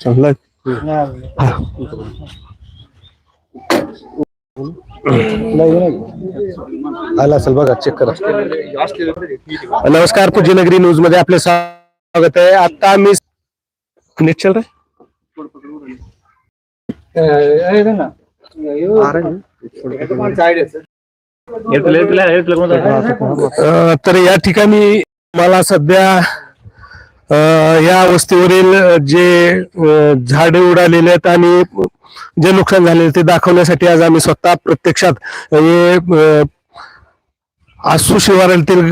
चांगलं आला असेल बघा चेक करा. नमस्कार पूज्यनगरी न्यूजमध्ये आपले स्वागत आहे. आता आम्ही नीट चल रे तर या ठिकाणी मला सध्या या वस्तीवरील जे झाडे उडालेले आहेत आणि जे नुकसान झालेले ते दाखवण्यासाठी आज आम्ही स्वतः प्रत्यक्षात हे आसू शिवारातील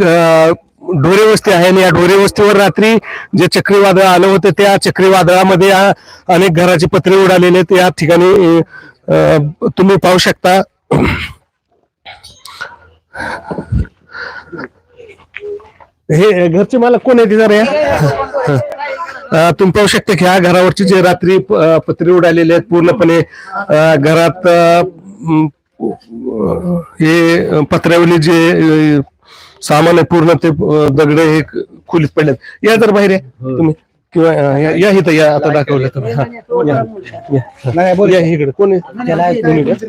ढोरे वस्ती आहे आणि या ढोरे वस्तीवर रात्री जे चक्रीवादळ आलं होतं त्या चक्रीवादळामध्ये या अनेक घराचे पत्रे उडालेले आहेत. या ठिकाणी तुम्ही पाहू शकता. हे घरचे मला कोण आहे जरा या? तुम्ही पाहू शकता की ह्या घरावरची जे रात्री अं, पत्रे उडालेले आहेत पूर्णपणे अं, घरात अं, अं, हे पत्र्यावरील जे अं, सामान आहे पूर्ण ते अं, दगड हे खोलीत पडलेत. या जर बाहेर या तुम्ही. किंवा अं, या या इथं या आता दाखवलं तुम्ही. हा, या, या. या इकडे. कोण आहे? कोणी का?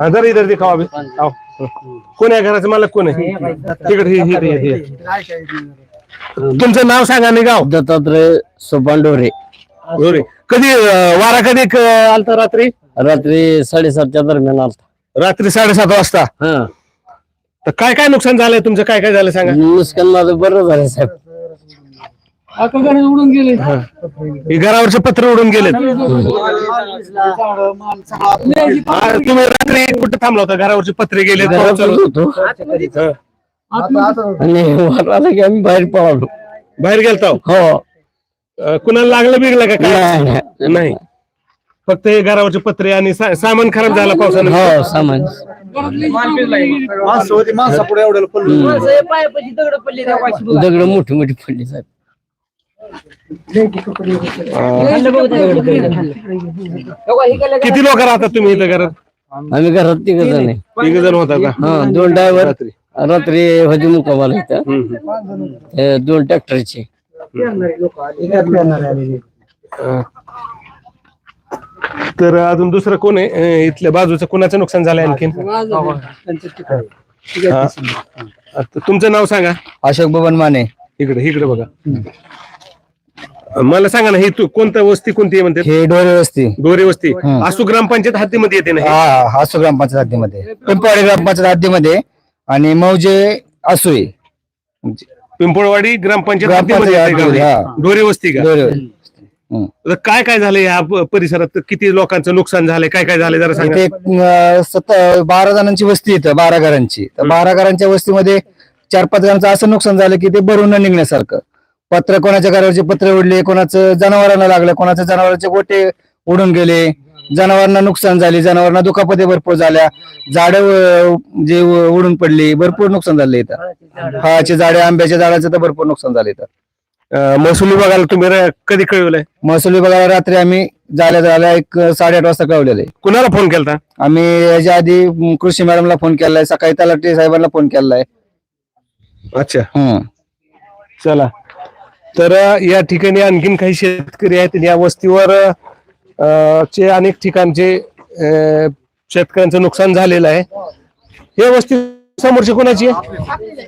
हा, जरा इधर दिखाओ अभी. आओ. कोण आहे घराचं मालक? कोण आहे? तिकडे हे- हे- हे- हे. तुमचं नाव सांगा आणि गाव दत्तात्रय सोपान डोरे. बरोबर आहे. कधी अं, वारा कधी क- आलता रात्री? रात्री साडेसातच्या दरम्यान आलता. रात्री साडेसात वाजता. हा. तर काय काय नुकसान झालंय? तुमचं काय काय झालं सांगा. नुकसान माझं बरं झालं साहेब. उडून गेले. हे. घरावरचे पत्र उडून गेलेत हा, तुम्ही रात्री कुठे थांबला होता? घरावरचे पत्रे गेले घरातच होतो. आणि वर आला की आम्ही बाहेर पळालो. बाहेर गेलता? हो. हो अं, कुणाला लागलं बिगलं का काय? नाही, नाही. फक्त हे घरावरचे पत्रे आणि सा- सामान खराब झालं पावसानं. हो सामान. दगड मोठी मोठी पडली साहेब. किती लोक राहतात तुम्ही इथं घरात? आम्ही घरात तिघ जण आहे. तिघ जण होता का? हा दोन ड्रायव्हर रात्री. रात्री होती मुकामाला इथं. हम्म, हम्म. हे दोन ट्रॅक्टरचे. अं, तर अजून दुसरं कोण आहे? अं, इथल्या बाजूचं कोणाचं नुकसान झालंय आणखीन? हा. आता तुमचं नाव सांगा. अशोक बबन माने. इकडे इकडे बघा. मला सांगा ना हे तू कोणतं वस्ती कोणती आहे म्हणते हे डोरे वस्ती. डोरे वस्ती. आसू ग्रामपंचायत हद्दीमध्ये येते ना हे? हा हासू ग्रामपंचायत हद्दीमध्ये. पिंपवाडी ग्रामपंचायत हद्दीमध्ये आणि मौजे असोई पिंपळवाडी ग्रामपंचायत ग्रामपंचायत हद्दीमध्ये येते का हद्दीमध्ये, हे? हा. डोरे वस्ती का? काय काय झालं या प- परिसरात? किती लोकांचं नुकसान झालंय? काय काय झालंय? जरा सांगा. इथे एक, अं, सत बारा जणांची वस्ती इथं बारा घरांची. तर बारा घरांच्या वस्तीमध्ये चार पाच जणांचं असं नुकसान झालं की ते भरून न निघण्यासारखं. पत्र कोणाच्या घरावरचे पत्र उडले कोणाचं जनावरांना लागलं कोणाच्या जनावरांचे गोटे उडून गेले जनावरांना नुकसान झाले जनावरांना दुखापती भरपूर झाल्या झाडं जे उडून पडली भरपूर नुकसान झाले इथं. फळाचे झाडे आंब्याच्या झाडाचं तर भरपूर नुकसान झाले इथं. अं, महसूल विभागाला तुम्ही र- कधी कळवलंय? महसूल विभागाला रात्री आम्ही झाल्या झाल्या एक साडेआठ वाजता कळवलेले. कुणाला फोन केलता? आम्ही याच्या आधी म, कृषी मॅडमला फोन केलाय सकाळी तलाठी साहेबांना फोन केलाय. अच्छा. हम्म. चला. तर अ, या ठिकाणी आणखीन काही शेतकरी आहेत या वस्तीवर अ, चे अनेक ठिकाणचे अ, शेतकऱ्यांचं नुकसान झालेलं आहे. हे वस्ती समोरची कोणाची आहे?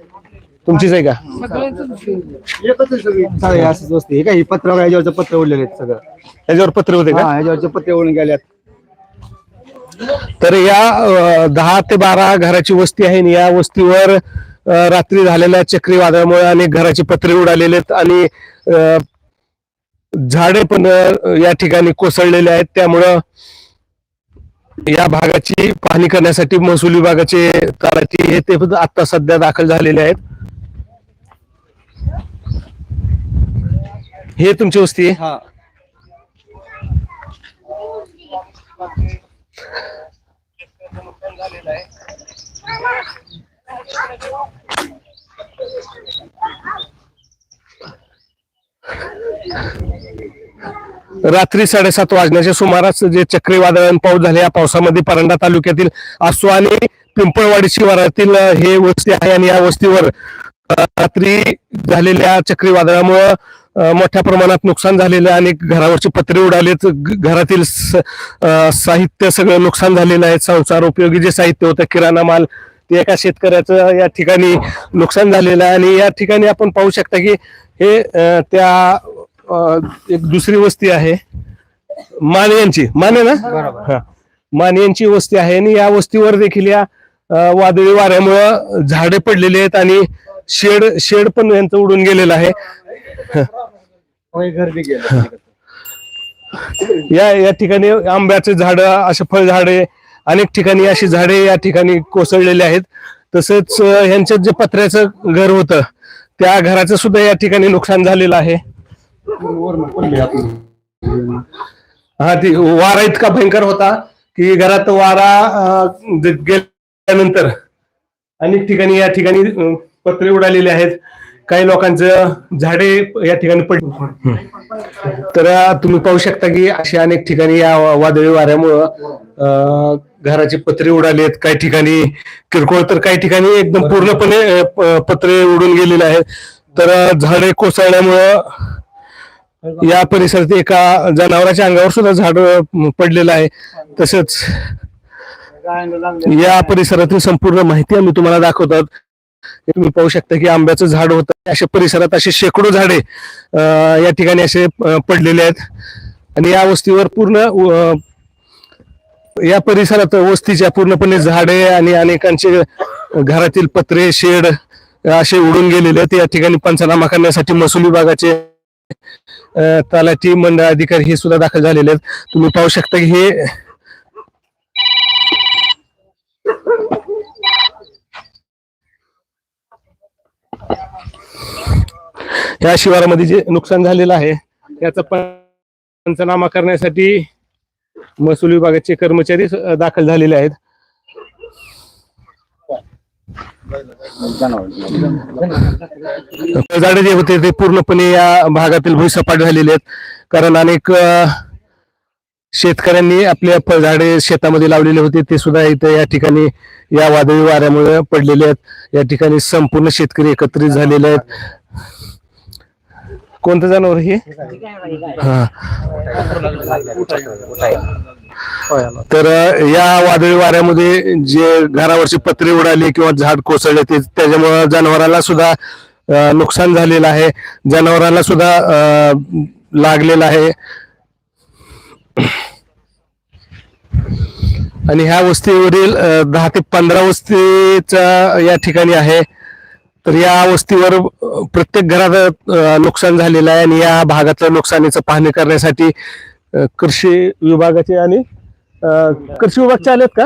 तुमचीच आहे का? असंच हे पत्र ह्याच्यावरचं पत्र उडलेले आहेत सगळं. याच्यावर पत्र होते का? ह्याच्यावरचे पत्रे उडून गेल्यात तर या अ, दहा ते बारा घराची वस्ती आहे आणि या वस्तीवर अ, रात्री झालेल्या चक्रीवादळामुळे अनेक घराचे पत्रे उडालेले आहेत आणि अ, झाडे पण अ, या ठिकाणी कोसळलेले आहेत. त्यामुळं या भागाची पाहणी करण्यासाठी महसूल विभागाचे तलाठी हे ते आता सध्या दाखल झालेले आहेत. हे तुमची वस्ती आहे? रात्री साडेसात वाजण्याच्या सुमारास जे चक्रीवादळ पाऊस झाले या पावसामध्ये परंडा तालुक्यातील आसू आणि पिंपळवाडी शिवारातील हे वस्ती आहे आणि या वस्तीवर रात्री झालेल्या चक्रीवादळामुळं मोठ्या प्रमाणात नुकसान झालेलं आहे आणि घरावरचे पत्रे उडालेत. घरातील साहित्य सगळं नुकसान झालेलं आहे. संसार उपयोगी जे साहित्य होतं किराणा माल ते एका शेतकऱ्याचं या ठिकाणी नुकसान झालेलं आहे. आणि या ठिकाणी आपण पाहू शकता की हे त्या एक दुसरी वस्ती आहे. माने यांची. माने ना? हा. माने यांची वस्ती आहे. आणि या वस्तीवर देखील या वादळी वाऱ्यामुळं झाडे पडलेली आहेत आणि शेड शेड पण यांचं उडून गेलेलं आहे. या या ठिकाणी आंब्याचे झाड असे फळझाडे अनेक ठिकाणी अशी झाडे या ठिकाणी कोसळलेली आहेत. तसंच यांच्यात जे पत्र्याचं घर होतं त्या घराचं सुद्धा या ठिकाणी नुकसान झालेलं आहे. हा ती वारा इतका भयंकर होता की घरात वारा गेल्यानंतर अनेक ठिकाणी या ठिकाणी पत्रे उडालेले आहेत. काही लोकांचं झाडे या ठिकाणी पडली तर तुम्ही पाहू शकता की अशा अनेक ठिकाणी या वादळी वाऱ्यामुळं घराचे पत्रे उडालेत काही ठिकाणी किरकोळ तर काही ठिकाणी एकदम पूर्णपणे पत्रे उडून गेलेले आहेत. तर झाडे कोसळल्यामुळं या परिसरात एका जनावराच्या अंगावर सुद्धा झाड पडलेलं आहे. तसंच या परिसरातील संपूर्ण माहिती आम्ही तुम्हाला दाखवतात तुम्ही पाहू शकता की आंब्याचं झाड होतं. अशा परिसरात असे शेकडो झाडे या ठिकाणी असे पडलेले आहेत. आणि या वस्तीवर पूर्ण या परिसरात वस्तीच्या पूर्णपणे झाडे आणि अनेकांचे घरातील पत्रे शेड असे उडून गेलेले आहेत. या ठिकाणी पंचनामा करण्यासाठी महसूल विभागाचे तलाठी मंडळ अधिकारी हे सुद्धा दाखल झालेले आहेत. तुम्ही पाहू शकता की हे या शिवारामध्ये जे नुकसान झालेलं आहे त्याचा पंचनामा करण्यासाठी महसूल विभागाचे कर्मचारी दाखल झालेले आहेत. झाडे जे होते ते पूर्णपणे या भागातील भुईसपाट झालेले आहेत. कारण अनेक शेतकऱ्यांनी आपल्या फळझाडे शेतामध्ये लावलेले होते ते सुद्धा इथे या ठिकाणी या वादळी वाऱ्यामुळे पडलेले आहेत. या ठिकाणी संपूर्ण शेतकरी एकत्रित झालेले आहेत. कोणतं जनावर हे? हा. तर या वादळी वाऱ्यामध्ये जे घरावरचे पत्रे उडाले किंवा झाड कोसळले ते त्याच्यामुळे जनावराला सुद्धा नुकसान झालेलं आहे. जनावरांना सुद्धा लागलेलं आहे. आणि ह्या वस्तीवरील दहा ते पंधरा वस्तीचा या ठिकाणी आहे. तर या वस्तीवर प्रत्येक घरात नुकसान झालेलं आहे आणि या भागातलं नुकसानीचं पाहणी करण्यासाठी कृषी विभागाचे आणि कृषी विभागचे आलेत का?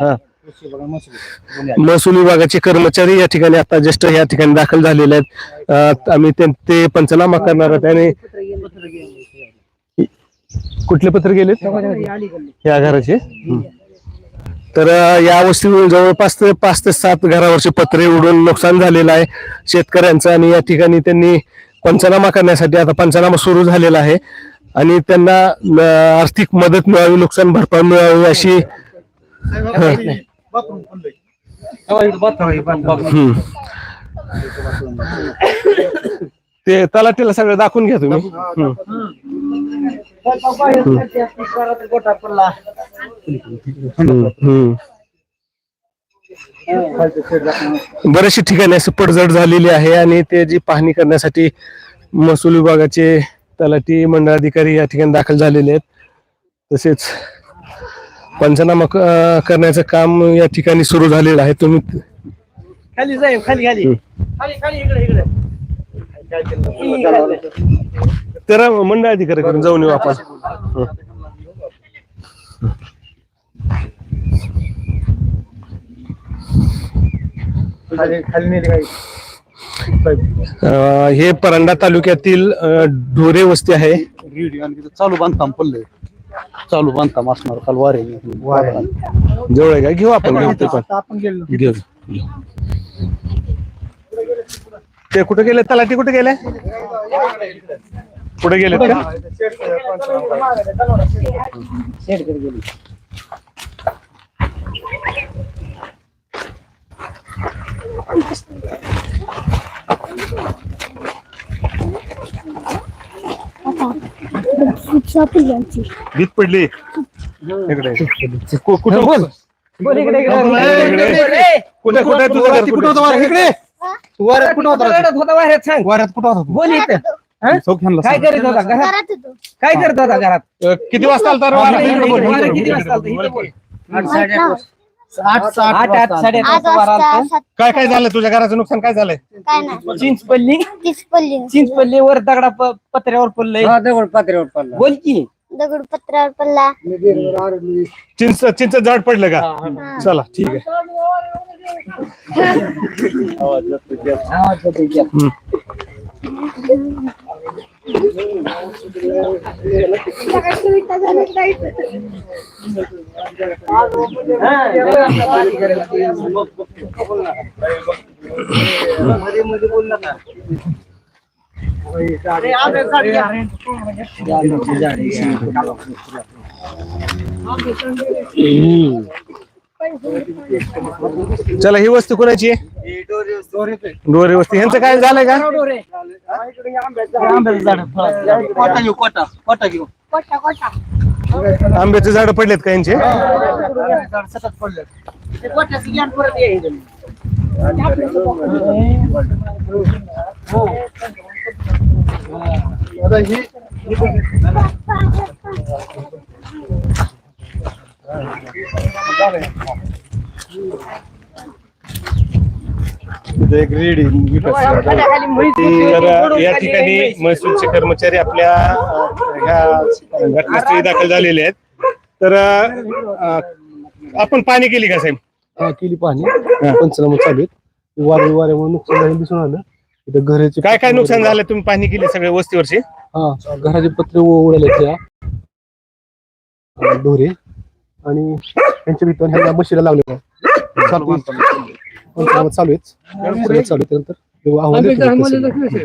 हा. महसूल विभागाचे कर्मचारी या ठिकाणी आता जस्ट या ठिकाणी दाखल झालेले आहेत. आम्ही ते- पंचनामा करणार आहोत आणि कुठले पत्र गेलेत? या घराचे. तर या वस्तीवर जवळपास ते पाच ते सात घरावरचे पत्रे उडून नुकसान झालेलं आहे शेतकऱ्यांचं आणि या ठिकाणी त्यांनी पंचनामा करण्यासाठी आता पंचनामा सुरू झालेला आहे. आणि त्यांना आर्थिक मदत मिळावी नुकसान भरपाई मिळावी अशी. ते तलाठीला सगळं दाखवून घ्या तुम्ही. हं. बरेचसे ठिकाणी असे पडझड झालेली आहे आणि ते जी पाहणी करण्यासाठी महसूल विभागाचे तलाठी मंडळाधिकारी या ठिकाणी दाखल झालेले आहेत. तसेच पंचनामा करण्याचं काम या ठिकाणी सुरू झालेलं आहे. तुम्ही खाली जाईल खाली खाली. खाली खाली इकडे इकडे. तर मंडळ अधिकारी करून जाऊन येऊ आपण. हं. खाली खाली नेली काही अं, हे परांडा तालुक्यातील अं, ढोरे वस्ती आहे. रेडिओ आणि तिथं चालू बांधकाम पडलंय. चालू बांधकाम असणार काल वारे. जवळ आहे का? घेऊ आपण घेऊ ते पण. आपण गेलो. घेऊ घेऊ. ते कुठे गेले? तलाठी कुठे गेले? कुठे गेले भीत पडली. इकडे. कु- कुठं? बोल. कुठे कुठे तुझं घर कुठं वाऱ्यात कुठं होता? वाऱ्यात कुठं होता तू? बोल इथं. ह्यांना काय. करीत होता? घरात? होतो. काय करत होता घरात? किती वाजता आलता रे वारा? इकडे, इकडे इकडे, बोल, वारा इकडे किती वाजता इकडे आलतं? बोल. इथं बोल. आठ आठ आठ साडे आठ वाजता वाजता सात काय काय झालं? तुझ्या घराचं नुकसान काय झालंय? काय नाही. चिंच पडली? तीच पडली. चिंच पडली वर दगडा प- पत्र्यावर पडलंय. बोल की. दगड पत्रावर पडला. चिंच चिंच झाड पडलं का? चला ठीक आहे. हम्म. हम्म चला ही वस्तू कोणाची आहे? डोरे वस्ती. ह्यांचं काय झालंय का? कोटा कोटा. आंब्याचे झाड पडलेत का यांचे? तर या ठिकाणी महसूलचे कर्मचारी आपल्या ह्या घटनास्थळी दाखल झालेले आहेत. तर आपण पाणी केली का साहेब? हा केली पाहणी पंचनामा चालू आहेत. वारे वाऱ्यामुळे नुकसान झालं दिसून आलं. इथं घराचे काय काय नुकसान झालं? तुम्ही पाणी केली सगळ्या वस्तीवरची? हा घराचे पत्रे उडाले त्या दोरे आणि त्यांच्या भीतर ह्यांना बशीला लावले चालू पंचनामा चालू आहेत. सगळं चालू आहे त्यानंतर. ते.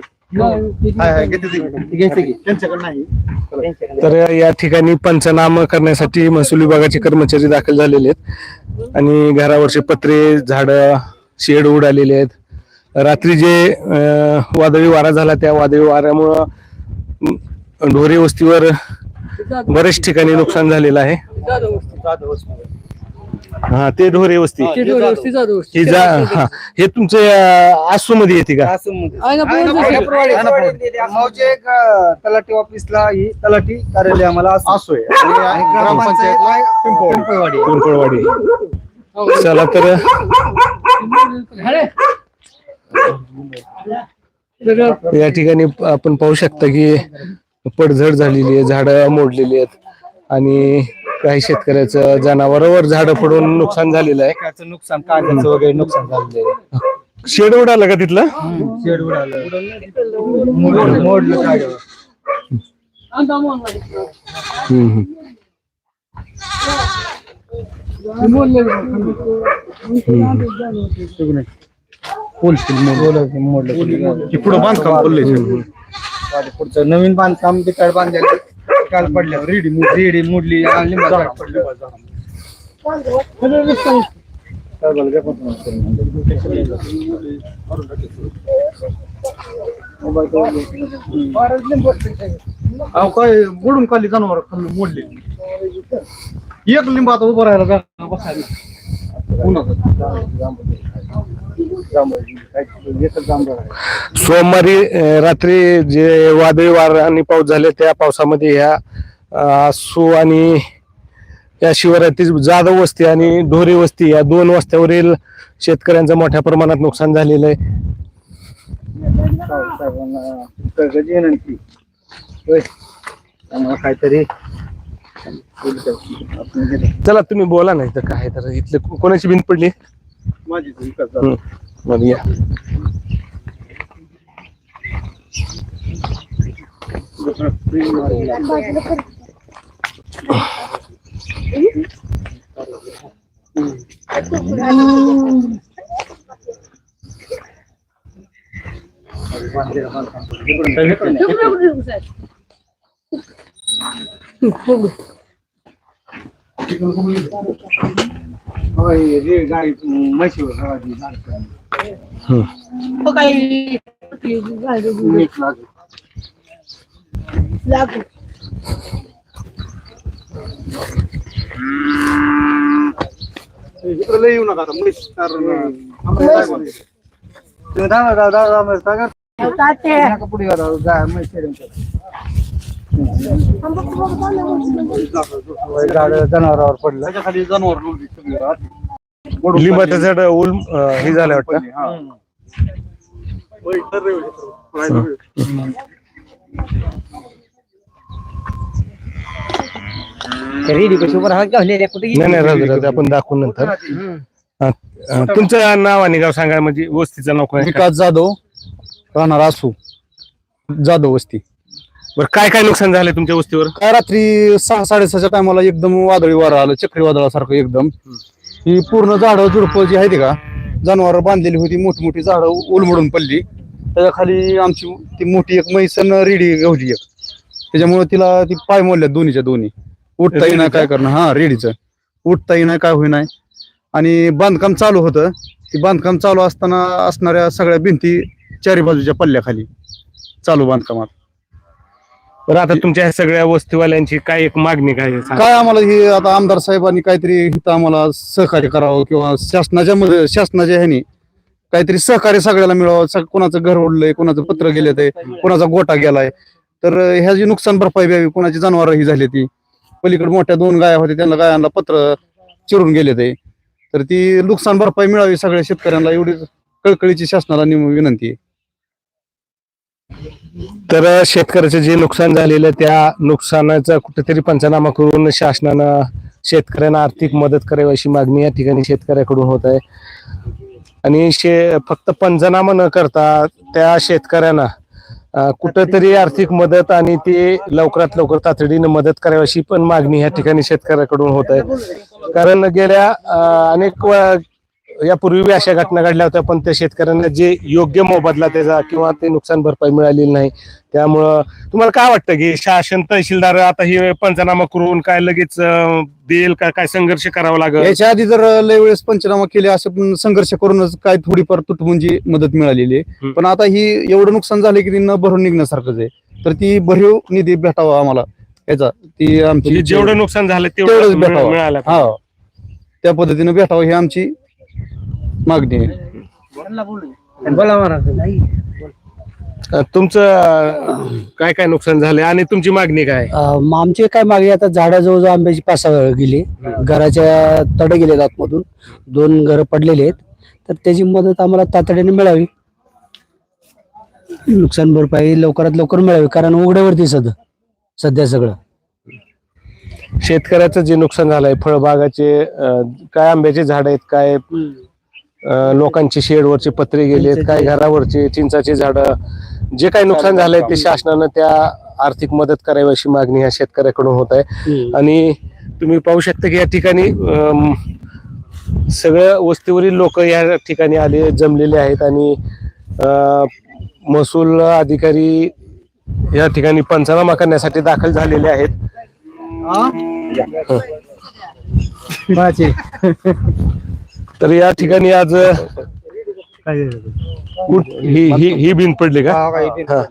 तर या ठिकाणी पंचनामा करण्यासाठी महसूल विभागाचे कर्मचारी दाखल झालेले आहेत. आणि घरावरचे पत्रे झाड शेड उडालेले आहेत. रात्री जे अं, वादळी वारा झाला त्या वादळी वाऱ्यामुळं अं, ढोरे वस्तीवर बरेच ठिकाणी नुकसान झालेलं आहे. हा ते ढोरे वस्ती. हे जा हा हे तुमचे आसू मध्ये येते का? मावचे एक अं, तलाठी ऑफिसला ही तलाठी कार्यालय आम्हाला असं असोय आणि ग्रामपंचायतला पिंपळवाडी. पिंपळवाडी. चला तर या ठिकाणी आपण पाहू शकता की पडझड झालेली आहे झाडं मोडलेली आहेत. आणि काही शेतकऱ्याचं जनावरांवर झाडं पडून नुकसान झालेलं आहे. पिकाचं नुकसान कांद्याचं वगैरे नुकसान झालेलं आहे. शेड उडालं का तिथलं? शेड उडालं मोडलं मोडलं जागेवर. हम्म, हम्म. मोडलं मोडलं पुढं बांधकाम पडलंय पुढचं नवीन बांधकाम बिकाड बांधायचं काल पडल्यावर रेडी रेडी मोडली. आणि लिंबाचं झाड पडलं. अहो काय बुडून खाली जनावर खाल्लं मोडले. एक लिंब आता उभं राहायला जागा बसायला. सोमवारी रात्री जे वादळी वार आणि पाऊस झाले त्या पावसामध्ये ह्या अं, आसू आणि या शिवारातील जाधव वस्ती आणि ढोरे वस्ती या दोन वस्त्यावरील शेतकऱ्यांचं मोठ्या प्रमाणात नुकसान झालेलं आहे. काहीतरी चला तुम्ही बोला नाही तर काय तर इथले कोणाची भिंत पडली? माझी विकास हम्म. मग या बाजूला कर. गाडी म्हशीवर हम्म. लागू इकडे लय येऊ नका आता म्हैस कारण आम्हाला काय बोलायचं? पुढे जनावरावर पडलं त्याच्याखाली जनावर सगळी रात. लिंबाचं. झाड उल अं, हे झालं वाटतं हा. होय, तर रे, राहिलं रे. रेडी कशी उभं राहत कुठे नाही नाही राहू दे, राहू दे. आपण दाखवू नंतर हा, अं, तुमचं नाव आणि गाव सांगा म्हणजे वस्तीचं नाव काय विकास जाधव राहणार असू जाधव वस्ती बरं काय काय नुकसान झालंय तुमच्या वस्तीवर? काय रात्री सहा साडेसहाच्या टायमाला एकदम वादळी वारा आलं चक्रीवादळासारखं एकदम. ही पूर्ण झाडं झुडपं जी आहेत का जनावर बांधलेली होती मोठी मोठी झाडं उलमडून पडली. त्याच्याखाली आमची ती मोठी एक मैसन रेडी गवली एक. त्याच्यामुळे तिला ती पाय मोडल्यात दोन्हीच्या दोन्ही. उठता येईना काय करणं हा रेडीचं. उठता येईना काय होईना. आणि बांधकाम चालू होतं. ती बांधकाम चालू असताना असणाऱ्या सगळ्या भिंती चारी बाजूच्या पल्ल्याखाली. चालू बांधकामात. बरं आता तुमच्या ह्या सगळ्या वस्तीवाल्यांची काय एक मागणी काय आहे? सांगा. काय आम्हाला हे आता आमदार साहेबांनी काहीतरी इथं आम्हाला सहकार्य करावं किंवा शासनाच्या मध्ये शासनाच्या ह्यानी काहीतरी सहकार्य सगळ्याला मिळावं. सग- कोणाचं घर ओढलंय कोणाचं पत्र गेले ते कोणाचा गोटा गेलाय. तर ह्याची नुकसान भरपाई द्यावी कोणाची जनावर ही झाली ती. पलीकडे मोठ्या दोन गाया होत्या त्यांना गायांना पत्र चिरून गेले ते तर ती नुकसान भरपाई मिळावी सगळ्या शेतकऱ्यांना एवढी कळकळीची शासनाला निम- विनंती आहे. तर शेतकऱ्याचं जे नुकसान झालेलं त्या नुकसानाचा कुठेतरी पंचनामा करून शासनानं शेतकऱ्यांना आर्थिक मदत करावी अशी मागणी या ठिकाणी शेतकऱ्याकडून होत आहे. आणि शे फक्त पंचनामा न करता त्या शेतकऱ्यांना कुठंतरी आर्थिक मदत आणि ते लवकरात लवकर तातडीनं मदत करावी अशी पण मागणी या ठिकाणी शेतकऱ्याकडून होत आहे. कारण गेल्या अनेक यापूर्वी बी अशा घटना घडल्या होत्या पण त्या शेतकऱ्यांना जे योग्य मोबदला त्याचा किंवा ते नुकसान भरपाई मिळालेली नाही. त्यामुळं तुम्हाला काय वाटतं की शासन तहसीलदार आता हे पंचनामा करून काय लगेच अं, देईल का? काय संघर्ष करावा लागेल? याच्या आधी जर लय वेळेस पंचनामा केले असं पण संघर्ष करूनच काय थोडीफार तुटपुंजी मदत मिळालेली आहे. हम्म. पण आता ही एवढं नुकसान झालं की ती न भरून निघण्यासारखंच आहे. तर ती भरीव निधी भेटावा आम्हाला. याचा ती आमची म्हणजे जेवढं नुकसान झालं तेवढंच तेवढं भेटावं. मिळालं हा. त्या पद्धतीने भेटावं ही आमची मागणी आहे. बोला. महाराज. अं, तुमचं काय काय नुकसान झालं आणि तुमची मागणी काय? अं, मग आमची काय मागणी आता झाडं जवळजवळ आंब्याची पाच सहा गेली घराच्या तडे गेलेत आतमधून दोन घरं पडलेले आहेत. तर त्याची मदत आम्हाला तातडीने मिळावी. नुकसान भरपाई लवकरात लवकर मिळावी कारण उघड्यावरती सध्या सध्या सगळं. शेतकऱ्याचं जे नुकसान झालंय फळबागाचे अं, काय आंब्याचे झाड आहेत काय लोकांची शेडवरचे पत्रे गेलेत काय घरावरचे चिंचाचे झाड. जे काही नुकसान झालंय ते शासनानं त्या आर्थिक मदत करावी अशी मागणी ह्या शेतकऱ्याकडून होत आहे. आणि तुम्ही पाहू शकता की या ठिकाणी सगळ्या वस्तीवरील लोक या ठिकाणी आले जमलेले आहेत आणि अ, महसूल अधिकारी या ठिकाणी पंचनामा करण्यासाठी दाखल झालेले आहेत. तर या ठिकाणी आज कुठ- ही ही ही भिंत पडली का? हा.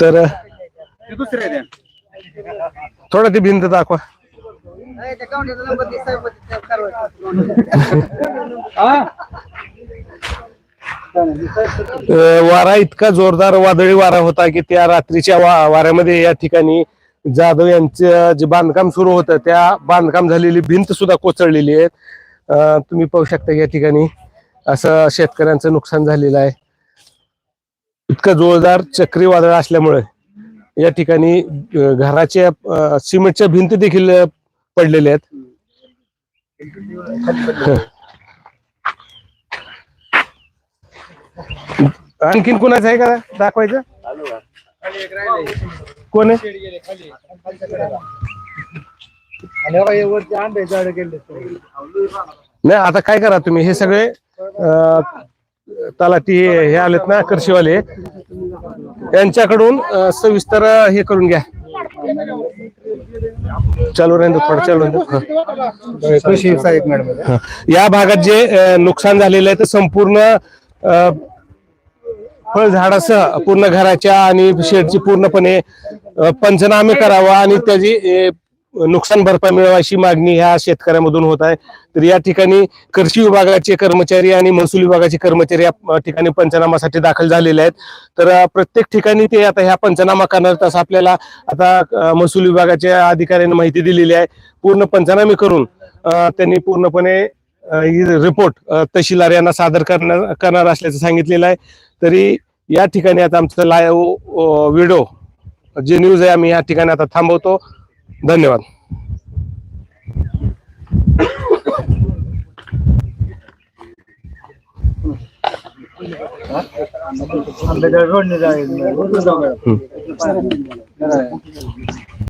तर थोडा ती भिंत दाखवा. अ, वारा इतका जोरदार वादळी वारा होता की त्या रात्रीच्या वा- वाऱ्यामध्ये या ठिकाणी जाधव यांचं जे बांधकाम सुरू होतं त्या बांधकाम झालेली भिंत सुद्धा कोचळलेली आहे तुम्ही पाहू शकता या ठिकाणी असं शेतकऱ्यांचं नुकसान झालेलं आहे. इतकं जोरदार चक्रीवादळ असल्यामुळे या ठिकाणी घराच्या सिमेंटच्या भिंती देखील पडलेल्या आहेत. आणखीन कुणाचं आहे का दाखवायचं? कोण आहे? नाही आता काय करा तुम्ही? हे सगळे अ, तलाठी हे हे आलेत ना कृषीवाले यांच्याकडून अ, सविस्तर हे करून घ्या. चालू राहील थोडं चालू राहील कृषी सहाय्यक मॅडम हा. या भागात जे अ, नुकसान झालेलं आहे ते संपूर्ण अ, फळझाडासह पूर्ण घराच्या आणि शेडची पूर्णपणे पंचनामे करावा आणि त्याची नुकसान भरपाई मिळावा अशी मागणी ह्या शेतकऱ्यामधून होत आहे. तर या ठिकाणी कृषी विभागाचे कर्मचारी आणि महसूल विभागाचे कर्मचारी या ठिकाणी पंचनामासाठी दाखल झालेले आहेत. तर प्रत्येक ठिकाणी ते आता ह्या पंचनामा करणार तसं आपल्याला आता महसूल विभागाच्या अधिकाऱ्यांनी माहिती दिलेली आहे. पूर्ण पंचनामे करून त्यांनी पूर्णपणे ही रिपोर्ट तहसीलदार यांना सादर करणार करणार असल्याचं सांगितलेलं आहे. तरी या ठिकाणी आता आमचं लाईव्ह व्हिडिओ जे न्यूज आहे आम्ही या ठिकाणी आता थांबवतो. धन्यवाद. जाईल.